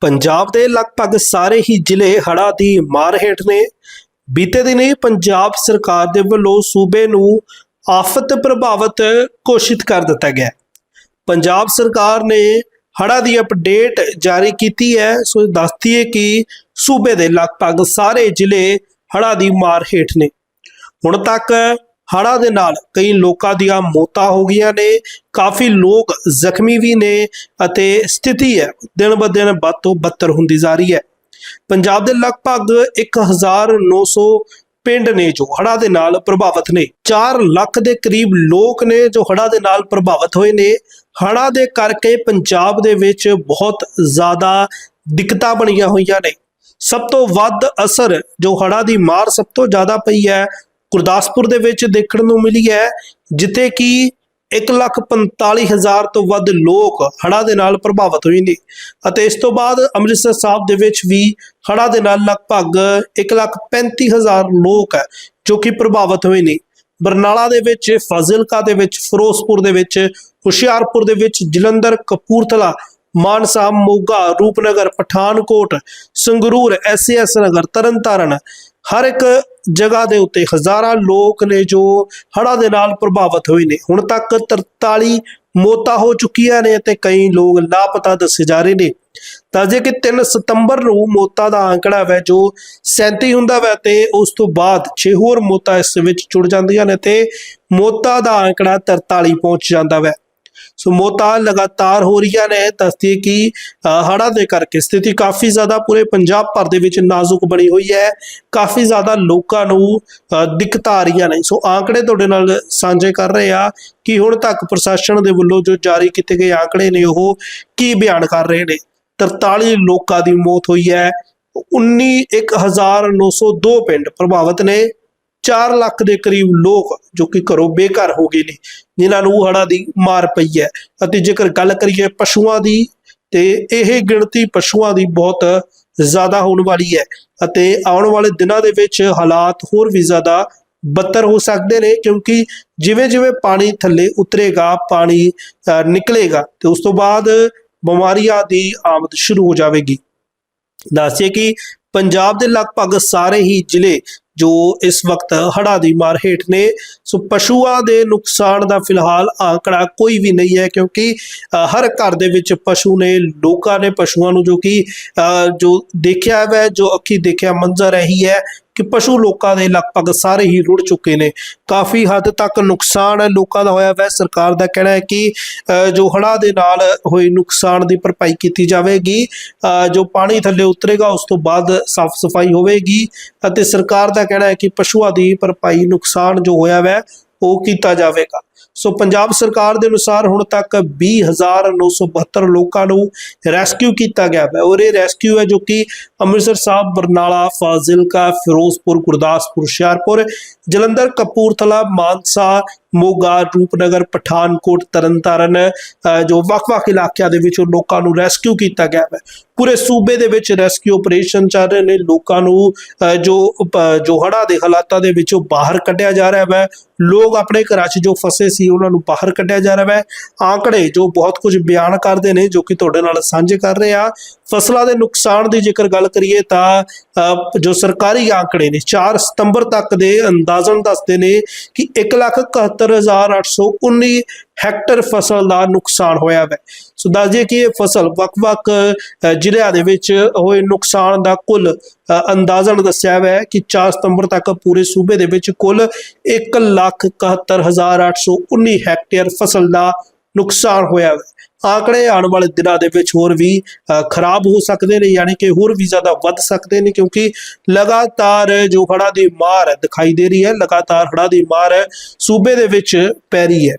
ਪੰਜਾਬ ਦੇ ਲਗਭਗ ਸਾਰੇ ਹੀ ਜ਼ਿਲ੍ਹੇ ਹੜ੍ਹਾਂ ਦੀ ਮਾਰ ਹੇਠ ਨੇ। ਬੀਤੇ ਦਿਨੀ ਪੰਜਾਬ ਸਰਕਾਰ ਦੇ ਵੱਲੋਂ ਸੂਬੇ ਨੂੰ ਆਫਤ ਪ੍ਰਭਾਵਿਤ ਘੋਸ਼ਿਤ ਕਰ ਦਿੱਤਾ ਗਿਆ। ਪੰਜਾਬ ਸਰਕਾਰ ਨੇ ਹੜ੍ਹਾਂ ਦੀ ਅਪਡੇਟ ਜਾਰੀ ਕੀਤੀ ਹੈ। ਸੋ ਦੱਸਦੀ ਹੈ ਕਿ ਸੂਬੇ ਦੇ ਲਗਭਗ ਸਾਰੇ ਜ਼ਿਲ੍ਹੇ ਹੜ੍ਹਾਂ ਦੀ ਮਾਰ ਹੇਠ ਨੇ। ਹੁਣ ਤੱਕ ਹੜ੍ਹਾਂ ਦੇ ਨਾਲ ਕਈ ਲੋਕਾਂ ਦੀਆਂ ਮੌਤਾਂ ਹੋ ਗਈਆਂ ਨੇ, ਕਾਫੀ ਲੋਕ ਜ਼ਖਮੀ ਵੀ ਨੇ ਅਤੇ ਸਥਿਤੀ ਹੈ, ਦਿਨ ਬ ਦਿਨ ਵੱਧ ਤੋਂ ਬੱਤਰ ਹੁੰਦੀ ਜਾ ਰਹੀ ਹੈ। ਪੰਜਾਬ ਦੇ ਲਗਭਗ 1900 ਪਿੰਡ ਨੇ ਜੋ ਹੜ੍ਹਾਂ ਦੇ ਨਾਲ ਪ੍ਰਭਾਵਿਤ ਨੇ। 4 ਲੱਖ ਦੇ ਕਰੀਬ ਲੋਕ ਨੇ ਜੋ ਹੜ੍ਹਾਂ ਦੇ ਨਾਲ ਪ੍ਰਭਾਵਿਤ ਹੋਏ ਨੇ। ਹੜ੍ਹਾਂ ਦੇ ਕਰਕੇ ਪੰਜਾਬ ਦੇ ਵਿੱਚ ਬਹੁਤ ਜ਼ਿਆਦਾ ਦਿੱਕਤਾਂ ਬਣੀਆਂ ਹੋਈਆਂ ਨੇ। ਸਭ ਤੋਂ ਵੱਧ ਅਸਰ ਜੋ ਹੜ੍ਹਾਂ ਦੀ ਮਾਰ ਸਭ ਤੋਂ ਜ਼ਿਆਦਾ ਪਈ ਹੈ ਗੁਰਦਾਸਪੁਰ ਦੇ ਵਿੱਚ ਦੇਖਣ ਨੂੰ ਮਿਲੀ ਹੈ, ਜਿੱਥੇ ਕਿ 145000 ਤੋਂ ਵੱਧ ਲੋਕ ਹੜ੍ਹਾਂ ਦੇ ਨਾਲ ਪ੍ਰਭਾਵਿਤ ਹੋਏ ਨੇ ਅਤੇ ਇਸ ਤੋਂ ਬਾਅਦ ਅੰਮ੍ਰਿਤਸਰ ਸਾਹਿਬ ਦੇ ਵਿੱਚ ਵੀ ਹੜ੍ਹਾਂ ਦੇ ਨਾਲ ਲਗਭਗ 135000 ਲੋਕ ਹੈ, ਜੋ ਕਿ ਪ੍ਰਭਾਵਿਤ ਹੋਏ ਨੇ। ਬਰਨਾਲਾ ਦੇ ਵਿੱਚ, ਫਾਜ਼ਿਲਕਾ ਦੇ ਵਿੱਚ, ਫਿਰੋਜ਼ਪੁਰ ਦੇ ਵਿੱਚ, ਹੁਸ਼ਿਆਰਪੁਰ ਦੇ ਵਿੱਚ, ਜਲੰਧਰ, ਕਪੂਰਥਲਾ, ਮਾਨਸਾ, ਮੋਗਾ, ਰੂਪਨਗਰ, ਪਠਾਨਕੋਟ, ਸੰਗਰੂਰ ਐਸਐਸ ਨਗਰ, ਤਰਨਤਾਰਨ ਹਰ ਇੱਕ ਜਗ੍ਹਾ ਦੇ ਉੱਤੇ ਹਜ਼ਾਰਾਂ ਲੋਕ ਨੇ ਜੋ ਹੜ੍ਹਾਂ ਦੇ ਨਾਲ ਪ੍ਰਭਾਵਿਤ ਹੋਏ ਨੇ। ਹੁਣ ਤੱਕ 43 ਮੌਤਾਂ ਹੋ ਚੁੱਕੀਆਂ ਨੇ ਅਤੇ ਕਈ ਲੋਕ ਲਾਪਤਾ ਦੱਸੇ ਜਾ ਰਹੇ ਨੇ। ਤਾਂ ਜੇ ਕਿ 3 ਸਤੰਬਰ ਨੂੰ ਮੌਤਾਂ ਦਾ ਅੰਕੜਾ ਹੈ ਜੋ 37 ਹੁੰਦਾ ਹੈ ਤੇ ਉਸ ਤੋਂ ਬਾਅਦ 6 ਹੋਰ ਮੌਤਾਂ ਇਸ ਵਿੱਚ ਜੁੜ ਜਾਂਦੀਆਂ ਨੇ ਤੇ ਮੌਤਾਂ ਦਾ ਅੰਕੜਾ 43 ਪਹੁੰਚ ਜਾਂਦਾ ਹੈ ਸੋ ਮੌਤਾਂ ਲਗਾਤਾਰ ਹੋ ਰਹੀਆਂ ਨੇ। ਦੱਸਦੀ ਕਿ ਹੜ੍ਹਾਂ ਦੇ ਕਰਕੇ ਸਥਿਤੀ ਕਾਫੀ ਜ਼ਿਆਦਾ ਪੂਰੇ ਪੰਜਾਬ ਭਰ ਦੇ ਵਿੱਚ ਨਾਜ਼ੁਕ ਬਣੀ ਹੋਈ ਹੈ। ਕਾਫੀ ਜ਼ਿਆਦਾ ਲੋਕਾਂ ਨੂੰ ਅ, ਦਿੱਕਤਾਂ ਆ ਰਹੀਆਂ ਨੇ। ਸੋ ਆંકੜੇ ਤੁਹਾਡੇ ਨਾਲ ਸਾਂਝੇ ਕਰ ਰਹੇ ਆ ਕਿ ਹੁਣ ਤੱਕ ਪ੍ਰਸ਼ਾਸਨ ਦੇ ਵੱਲੋਂ ਜੋ ਜਾਰੀ ਕੀਤੇ ਗਏ ਆંકੜੇ ਨੇ ਉਹ ਕੀ ਬਿਆਨ ਕਰ ਰਹੇ ਨੇ? 43 ਲੋਕਾਂ ਦੀ ਮੌਤ ਹੋਈ ਹੈ। 19 1902 ਪਿੰਡ ਪ੍ਰਭਾਵਿਤ ਨੇ। 4 ਲੱਖ ਦੇ ਕਰੀਬ ਲੋਕ ਜੋ ਕਿ ਘਰੋਂ ਬੇਘਰ ਹੋ ਗਏ ਨੇ ਜਿਨ੍ਹਾਂ ਨੂੰ ਹੜ੍ਹਾਂ ਦੀ ਮਾਰ ਪਈ ਹੈ। ਅਤੇ ਜੇਕਰ ਗੱਲ ਕਰੀਏ ਪਸ਼ੂਆਂ ਦੀ ਤੇ ਇਹ ਗਿਣਤੀ ਪਸ਼ੂਆਂ ਦੀ ਬਹੁਤ ਜ਼ਿਆਦਾ ਹੋਣ ਵਾਲੀ ਹੈ ਅਤੇ ਆਉਣ ਵਾਲੇ ਦਿਨਾਂ ਦੇ ਵਿੱਚ ਹਾਲਾਤ ਹੋਰ ਵੀ ਜ਼ਿਆਦਾ ਬੱਤਰ ਹੋ ਸਕਦੇ ਨੇ ਕਿਉਂਕਿ ਜਿਵੇਂ ਜਿਵੇਂ ਪਾਣੀ ਥੱਲੇ ਉਤਰੇਗਾ ਪਾਣੀ ਅ, ਨਿਕਲੇਗਾ ਤੇ ਉਸ ਤੋਂ ਬਾਅਦ ਬਿਮਾਰੀਆਂ ਦੀ ਆਮਦ ਸ਼ੁਰੂ ਹੋ ਜਾਵੇਗੀ। ਦੱਸਿਏ ਕਿ ਪੰਜਾਬ ਦੇ ਲਗਭਗ ਸਾਰੇ ਹੀ ਜ਼ਿਲ੍ਹੇ ਜੋ ਇਸ ਵਕਤ ਹੜ੍ਹਾਂ ਦੀ ਮਾਰ ਹੇਠ ਨੇ। ਸੋ ਪਸ਼ੂਆਂ ਦੇ ਨੁਕਸਾਨ ਦਾ ਫਿਲਹਾਲ ਆંકੜਾ ਕੋਈ ਵੀ ਨਹੀਂ ਹੈ ਕਿਉਂਕਿ ਅ, ਹਰ ਘਰ ਦੇ ਵਿੱਚ ਪਸ਼ੂ ਨੇ ਲੋਕਾਂ ਨੇ ਪਸ਼ੂਆਂ ਨੂੰ ਜੋ ਕਿ ਅ, ਜੋ ਦੇਖਿਆ ਹੈ ਜੋ ਅੱਖੀ ਦੇਖਿਆ ਮੰਜ਼ਰ ਇਹੀ ਹੈ ਕਿ ਪਸ਼ੂ ਲੋਕਾਂ ਦੇ ਲਗਭਗ ਸਾਰੇ ਹੀ ਰੁੜ ਚੁੱਕੇ ਨੇ। ਕਾਫੀ ਹੱਦ ਤੱਕ ਨੁਕਸਾਨ ਲੋਕਾਂ ਦਾ ਹੋਇਆ। ਵੈ ਸਰਕਾਰ ਦਾ ਕਹਿਣਾ ਹੈ ਕਿ ਜੋ ਹੜ੍ਹਾਂ ਦੇ ਨਾਲ ਹੋਏ ਨੁਕਸਾਨ ਦੀ ਭਰਪਾਈ ਕੀਤੀ ਜਾਵੇਗੀ ਜੋ ਪਾਣੀ ਥੱਲੇ ਉਤਰੇਗਾ, ਉਸ ਤੋਂ ਬਾਅਦ ਸਾਫ਼ ਸਫ਼ਾਈ ਹੋਵੇਗੀ ਅਤੇ ਸਰਕਾਰ ਦਾ ਕਹਿਣਾ ਹੈ ਕਿ ਪਸ਼ੂਆਂ ਦੀ ਭਰਪਾਈ ਨੁਕਸਾਨ ਜੋ ਹੋਇਆ ਵੈ, ਉਹ ਕੀਤਾ ਜਾਵੇਗਾ। ਸੋ ਪੰਜਾਬ ਸਰਕਾਰ ਦੇ ਅਨੁਸਾਰ ਹੁਣ ਤੱਕ 20972 ਲੋਕਾਂ ਨੂੰ ਰੈਸਕਿਊ ਕੀਤਾ ਗਿਆ ਹੈ। ਔਰ ਇਹ ਰੈਸਕਿਊ ਹੈ ਜੋ ਕਿ ਅੰਮ੍ਰਿਤਸਰ ਸਾਹਿਬ, ਬਰਨਾਲਾ, ਫਾਜ਼ਿਲਕਾ, ਫਿਰੋਜ਼ਪੁਰ, ਗੁਰਦਾਸਪੁਰ, ਹੁਸ਼ਿਆਰਪੁਰ, ਜਲੰਧਰ, ਕਪੂਰਥਲਾ, ਮਾਨਸਾ, ਮੋਗਾ, ਰੂਪਨਗਰ, ਪਠਾਨਕੋਟ, ਤਰਨਤਾਰਨ ਜੋ ਵੱਖ-ਵੱਖ ਇਲਾਕਿਆਂ ਦੇ ਵਿੱਚੋਂ ਲੋਕਾਂ ਨੂੰ ਰੈਸਕਿਊ ਕੀਤਾ ਗਿਆ ਹੈ। ਪੂਰੇ ਸੂਬੇ ਦੇ ਵਿੱਚ ਰੈਸਕਿਊ ਆਪਰੇਸ਼ਨ ਚੱਲ ਰਹੇ ਨੇ। ਲੋਕਾਂ ਨੂੰ ਜੋ ਜੋ ਹੜ੍ਹਾਂ ਦੇ ਹਾਲਾਤਾਂ ਦੇ ਵਿੱਚੋਂ ਬਾਹਰ ਕੱਢਿਆ ਜਾ ਰਿਹਾ ਹੈ ਲੋਕ ਆਪਣੇ ਘਰਾਂ 'ਚ ਜੋ ਫਸੇ ਸੀ, ਉਹਨਾਂ ਨੂੰ ਬਾਹਰ ਕੱਢਿਆ ਜਾ ਰਿਹਾ ਹੈ ਆંકੜੇ ਜੋ ਬਹੁਤ ਕੁਝ ਬਿਆਨ ਕਰਦੇ ਨੇ, ਜੋ ਕਿ ਤੁਹਾਡੇ ਨਾਲ ਸਾਂਝੇ ਕਰ ਰਹੇ ਆ ਫਸਲਾਂ ਦੇ ਨੁਕਸਾਨ ਦੀ ਜੇਕਰ ਗੱਲ ਕਰੀਏ ਤਾਂ ਜੋ ਸਰਕਾਰੀ ਆંકੜੇ ਨੇ 4 ਸਤੰਬਰ ਤੱਕ ਦੇ ਅੰਦਾਜ਼ਨ ਦੱਸਦੇ ਨੇ ਕਿ 171819 ਹੈਕਟਰ ਫਸਲ ਦਾ ਨੁਕਸਾਨ ਹੋਇਆ ਹੈ ਸੋ ਦੱਸ ਦਈਏ ਕਿ ਇਹ ਫਸਲ ਵੱਖ-ਵੱਖ ਜ਼ਿਲ੍ਹਿਆਂ ਦੇ ਵਿੱਚ ਹੋਏ ਨੁਕਸਾਨ ਦਾ ਕੁੱਲ ਅ, ਅੰਦਾਜ਼ਨ ਦੱਸਿਆ ਹੋਇਆ ਹੈ ਕਿ 4 ਸਤੰਬਰ ਤੱਕ ਪੂਰੇ ਸੂਬੇ ਦੇ ਵਿੱਚ ਕੁੱਲ 171819 ਹੈਕਟੇਅਰ ਫਸਲ ਦਾ ਨੁਕਸਾਨ ਹੋਇਆ ਹੈ ਆંકੜੇ ਆਉਣ ਵਾਲੇ ਦਿਨਾਂ ਦੇ ਵਿੱਚ ਹੋਰ ਵੀ ਖਰਾਬ ਹੋ ਸਕਦੇ ਨੇ ਯਾਨੀ ਕਿ ਹੋਰ ਵੀ ਜ਼ਿਆਦਾ ਵੱਧ ਸਕਦੇ ਨੇ ਕਿਉਂਕਿ ਲਗਾਤਾਰ ਜੋ ਹੜ੍ਹਾਂ ਦੀ ਮਾਰ ਦਿਖਾਈ ਦੇ ਰਹੀ ਹੈ ਲਗਾਤਾਰ ਹੜ੍ਹਾਂ ਦੀ ਮਾਰ ਸੂਬੇ ਦੇ ਵਿੱਚ ਪੈ ਰਹੀ ਹੈ।